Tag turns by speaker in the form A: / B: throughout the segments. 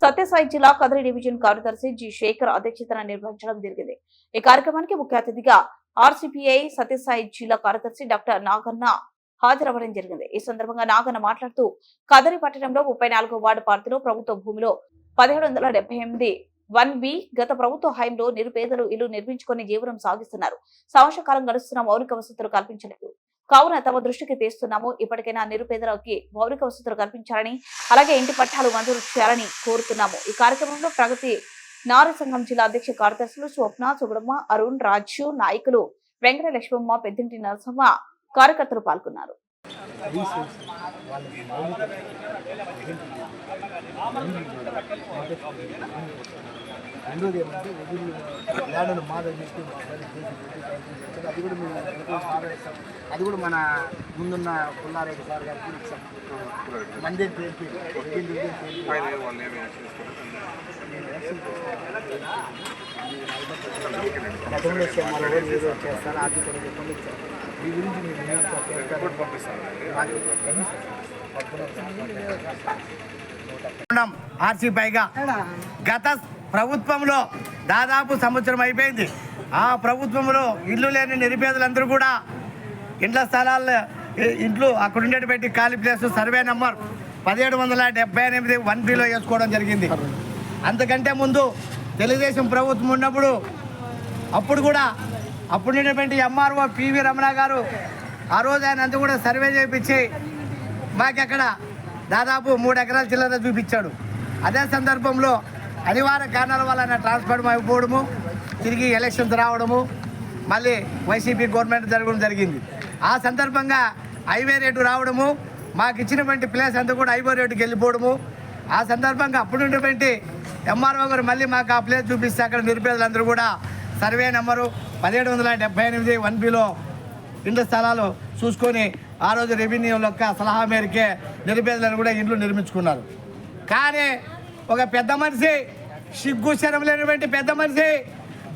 A: సత్యసాయి జిల్లా కదిరి డివిజన్ కార్యదర్శి జి శేఖర్ అధ్యక్షతన నిర్వహించడం జరిగింది. ఈ కార్యక్రమానికి ముఖ్య అతిథిగా ఆర్సిపిఐ సత్యసాయి జిల్లా కార్యదర్శి డాక్టర్ నాగన్న హాజరవ్వడం జరిగింది. ఈ సందర్భంగా నాగన్న మాట్లాడుతూ కదరి పట్టణంలో ముప్పై నాలుగో వార్డు పార్టీలో ప్రభుత్వ భూమిలో పదిహేడు వందల డెబ్బై ఎనిమిది వన్ బి గత ప్రభుత్వ హయాంలో నిరుపేదలు ఇల్లు నిర్మించుకొని జీవనం సాగిస్తున్నారు. సంవత్సర కాలం గడుస్తున్న మౌలిక వసతులు కల్పించలేదు. కావున తమ దృష్టికి తెస్తున్నాము. ఇప్పటికైనా నిరుపేదలకి మౌలిక వసతులు కల్పించాలని అలాగే ఇంటి పట్టాలు మంజూరు చేయాలని కోరుతున్నాము. ఈ కార్యక్రమంలో ప్రగతి నార సంఘం జిల్లా అధ్యక్ష కార్యదర్శులు స్వప్న సుబ్రహ్మ అరుణ్ రాజు నాయకులు వెంకట లక్ష్మమ్మ పెద్దింటి నరసమ్మ కార్యకర్తలు పాల్గొన్నారు.
B: రెండోది ఏమంటే వదిలి ల్యాండ్ను మా అది కూడా మేము అది కూడా మన ముందున్న పుల్లారెడ్డి సార్ గారికి ఇచ్చాం మంది పేరుకి గతంలో ఏదో చేస్తారు ఆర్థిక చెప్పండి ఇచ్చారు గురించి మీరు పంపిస్తాను
C: ఆర్సీ పైగా గత ప్రభుత్వంలో దాదాపు సంవత్సరం అయిపోయింది. ఆ ప్రభుత్వంలో ఇల్లు లేని నిరుపేదలందరూ కూడా ఇండ్ల స్థలాల్లో ఇంట్లో అక్కడ ఉండేటువంటి ఖాళీ ప్లేస్ సర్వే నెంబర్ పదిహేడు వందల డెబ్బై ఎనిమిది వన్ బిలో వేసుకోవడం జరిగింది. అంతకంటే ముందు తెలుగుదేశం ప్రభుత్వం ఉన్నప్పుడు అప్పుడు కూడా అప్పుడు ఉండేటువంటి ఎంఆర్ఓ పివి రమణ గారు ఆ రోజు ఆయన అంతా కూడా సర్వే చేయించి మాకు అక్కడ దాదాపు మూడు ఎకరాల చిల్లర చూపించాడు. అదే సందర్భంలో అనివార్య కారణాల వల్ల ట్రాన్స్ఫర్మ్ అయిపోవడము తిరిగి ఎలక్షన్స్ రావడము మళ్ళీ వైసీపీ గవర్నమెంట్ జరగడం జరిగింది. ఆ సందర్భంగా హైవే రేటు రావడము మాకు ఇచ్చినటువంటి ప్లేస్ అంతా కూడా హైవే రేటుకి వెళ్ళిపోవడము. ఆ సందర్భంగా అప్పుడు ఉన్నటువంటి ఎంఆర్ఓ గారు మళ్ళీ మాకు ఆ ప్లేస్ చూపిస్తే అక్కడ నిరుపేదలందరూ కూడా సర్వే నెంబరు పదిహేడు వందల డెబ్బై ఎనిమిది వన్ బిలో ఇండ్ల స్థలాలు చూసుకొని ఆ రోజు రెవెన్యూ యొక్క సలహా మేరకే నిరుపేదలను కూడా ఇండ్లు నిర్మించుకున్నారు. కానీ ఒక పెద్ద మనిషి సిగ్గు శరం లేనటువంటి పెద్ద మనిషి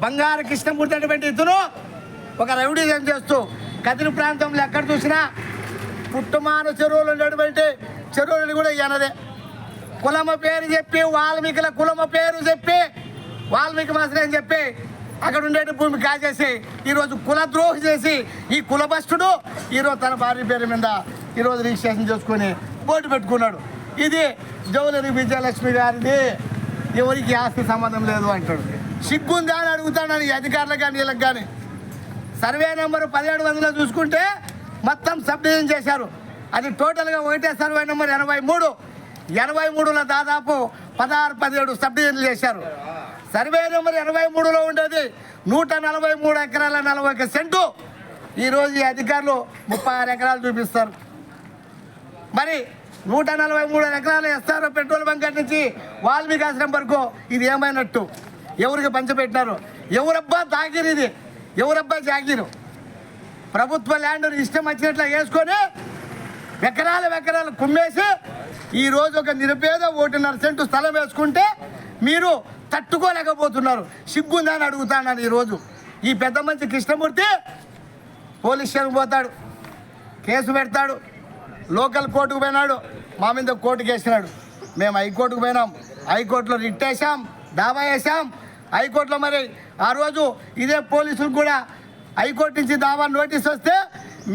C: బంగారు కృష్ణమూర్తి అనేటువంటి ఇతను ఒక రౌడీజం చేస్తూ కదిరి ప్రాంతంలో ఎక్కడ చూసినా పుట్టుమాన చెరువులు ఉన్నటువంటి చెరువులు కూడా ఈయనదే. కులమ పేరు చెప్పి వాల్మీకుల కులమ పేరు చెప్పి వాల్మీకి మాసరే అని చెప్పి అక్కడ ఉండే భూమి కాజేసి ఈరోజు కులద్రోహి చేసి ఈ కులభస్తుడు ఈరోజు తన భార్య పేరు మీద ఈరోజు రిజిస్ట్రేషన్ చేసుకొని బోర్డు పెట్టుకున్నాడు. ఇది జౌలరి విజయలక్ష్మి గారిది. ఎవరికి ఆస్తి సంబంధం లేదు అంటాడు. సిగ్గుందా అని అడుగుతాను ఈ అధికారులకు కానీ వీళ్ళకి కానీ. సర్వే నెంబర్ పదిహేడు వందల చూసుకుంటే మొత్తం సబ్ డివిజన్ చేశారు. అది టోటల్గా ఒకటే సర్వే నెంబర్ ఎనభై మూడు. ఎనభై మూడులో దాదాపు పదహారు పదిహేడు సబ్ డివిజన్లు చేశారు. సర్వే నెంబర్ ఎనభై మూడులో ఉండేది నూట నలభై మూడు ఎకరాల నలభై ఒక సెంటు. ఈరోజు ఈ అధికారులు ముప్పై ఆరు ఎకరాలు చూపిస్తారు. మరి నూట నలభై మూడు ఎకరాలు ఎస్ఆర్ఓ పెట్రోల్ బంక్ నుంచి వాల్మీకి ఆశ్రమం వరకు ఇది ఏమైనట్టు? ఎవరికి పంచిపెట్టినారు? ఎవరబ్బా తాగిరు ఇది? ఎవరబ్బా జాగిరు? ప్రభుత్వ ల్యాండ్ ఇష్టం వచ్చినట్లు వేసుకొని ఎకరాల ఎకరాలు కుమ్మేసి ఈ రోజు ఒక నిరుపేద ఒకటిన్నర సెంటు స్థలం వేసుకుంటే మీరు తట్టుకోలేకపోతున్నారు. సిగ్గుందని అడుగుతాను ఈరోజు ఈ పెద్ద మంచి కృష్ణమూర్తి పోలీస్ స్టేషన్ పోతాడు. కేసు పెడతాడు. లోకల్ కోర్టుకు పోయినాడు. మా మీద కోర్టుకు వేసినాడు. మేము హైకోర్టుకు పోయినాం. హైకోర్టులో రిట్ వేసాం దావా వేసాం హైకోర్టులో మరి ఆ రోజు ఇదే పోలీసులు కూడా హైకోర్టు నుంచి దావా నోటీస్ వస్తే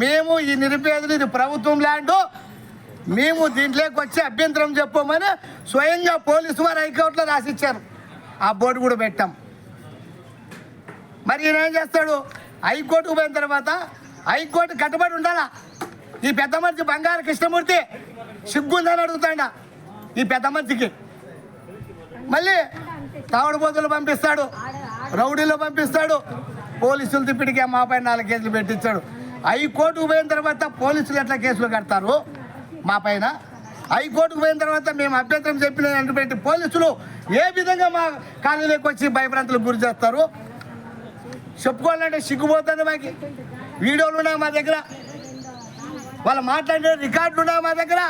C: మేము ఈ నిరుపేదలు ఇది ప్రభుత్వం ల్యాండ్. మేము దీంట్లోకి వచ్చి అభ్యంతరం చెప్పమని స్వయంగా పోలీసు వారు హైకోర్టులో రాసిచ్చారు. ఆ బోర్డు కూడా పెట్టాం. మరి ఈయన ఏం చేస్తాడు? హైకోర్టుకు పోయిన తర్వాత హైకోర్టు కట్టుబడి ఉండాలా? ఈ పెద్ద మనిషి బంగారు కృష్ణమూర్తి సిగ్గుందని అడుగుతాడా. ఈ పెద్ద మనిషికి. మళ్ళీ తావడబోతులు పంపిస్తాడు. రౌడీలు పంపిస్తాడు. పోలీసులు తిప్పిడికే మాపై నాలుగు కేసులు పెట్టించాడు. హైకోర్టుకు పోయిన తర్వాత పోలీసులు ఎట్లా కేసులు కడతారు? మా పైన. హైకోర్టుకు పోయిన తర్వాత మేము అభ్యంతరం చెప్పినటువంటి పోలీసులు ఏ విధంగా మా కాలనీలోకి వచ్చి భయభ్రాంతులకు గురి చేస్తారు? చెప్పుకోవాలంటే సిగ్గుపోతుంది మాకు. వీడియోలు ఉన్నాయి మా దగ్గర. వాళ్ళు మాట్లాడే రికార్డులు ఉన్నాయి మా దగ్గర.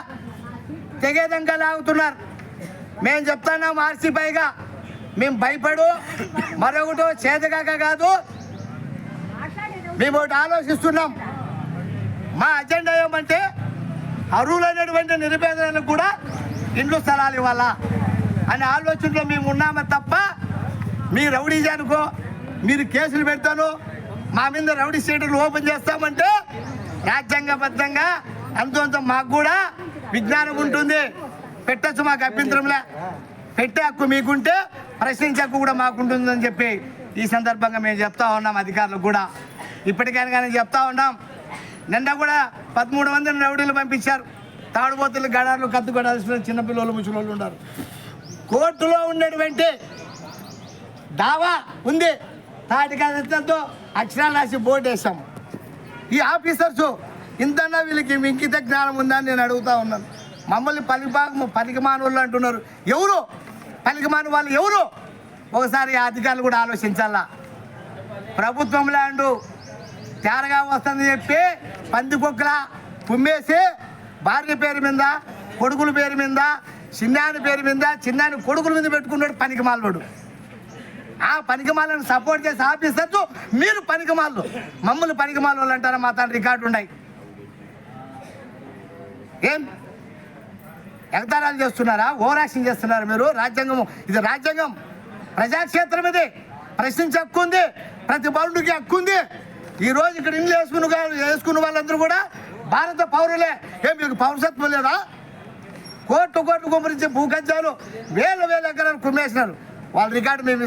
C: తెగేదంగా లాగుతున్నారు. మేము చెప్తున్నాం ఆర్సీ పైగా. మేము భయపడు. మరొకటి చేతగాక కాదు. మేము ఒకటి ఆలోచిస్తున్నాం. మా అజెండా ఏమంటే అరువులైనటువంటి నిరుపేదలకు కూడా ఇండ్లు స్థలాలు ఇవ్వాలా అనే ఆలోచనలో మేము ఉన్నామే తప్ప మీ రౌడీజానికో మీరు కేసులు పెడతాను మా మీద రౌడీ స్టేటర్లు ఓపెన్ చేస్తామంటే రాజ్యాంగబద్ధంగా అంత మాకు కూడా విజ్ఞానం ఉంటుంది. పెట్టచ్చు మాకు అభ్యంతరంలా. పెట్టే హక్కు మీకుంటే ప్రశ్నించే హక్కు కూడా మాకుంటుందని చెప్పి ఈ సందర్భంగా మేము చెప్తా ఉన్నాం అధికారులకు కూడా. ఇప్పటికైనా కానీ చెప్తా ఉన్నాం. నిన్న కూడా పదమూడు మందిని రౌడీలు పంపించారు. తాడుబోతులు గడాలు కత్తు గడాల్సిన చిన్నపిల్లలు ముసలోళ్ళు ఉన్నారు. కోర్టులో ఉన్నటువంటి దావా ఉంది. తాటి కాదంతో అక్షరాలు రాసి బోర్డు వేసాం ఈ ఆఫీసర్స్ ఇంతన్నా వీళ్ళకి ఇంకిత జ్ఞానం ఉందని నేను అడుగుతా ఉన్నాను. మమ్మల్ని పలిపాక పలికమాన వాళ్ళు అంటున్నారు. ఎవరు? పలికమాన వాళ్ళు ఎవరు? ఒకసారి అధికారులు కూడా ఆలోచించాలా? ప్రభుత్వం ల్యాండు తేరగా వస్తుంది చెప్పి పంది కుక్కల కుమ్మేసి భార్య పేరు మీద కొడుకుల పేరు మీద చిన్నాని పేరు మీద చిన్నాని కొడుకుల మీద పెట్టుకున్నాడు పనికి మాల్వాడు ఆ పనికిమాలను సపోర్ట్ చేసి ఆపిస్తారు మీరు పనికిమాలు. మమ్మల్ని పనికిమాలు వాళ్ళు అంటారా? మా తన రికార్డు ఉన్నాయి. ఏం? ఎగతారాలు చేస్తున్నారా? ఓవర్ చేస్తున్నారా మీరు? రాజ్యాంగం ఇది రాజ్యాంగం. ప్రజాక్షేత్రం ఇది. ప్రశ్నించే హక్కు ఉంది. ప్రతి పౌరుడికి హక్కు ఉంది. ఈ రోజు ఇక్కడ ఇల్లు వేసుకున్న వేసుకున్న వాళ్ళందరూ కూడా భారత పౌరులే. ఏం మీకు పౌరసత్వం లేదా? కోట్లు కోట్లు కుమరించి భూ కబ్జాలు వేల వేల ఎకరాలు కుమ్మేసినారు. వాళ్ళ రికార్డు మేము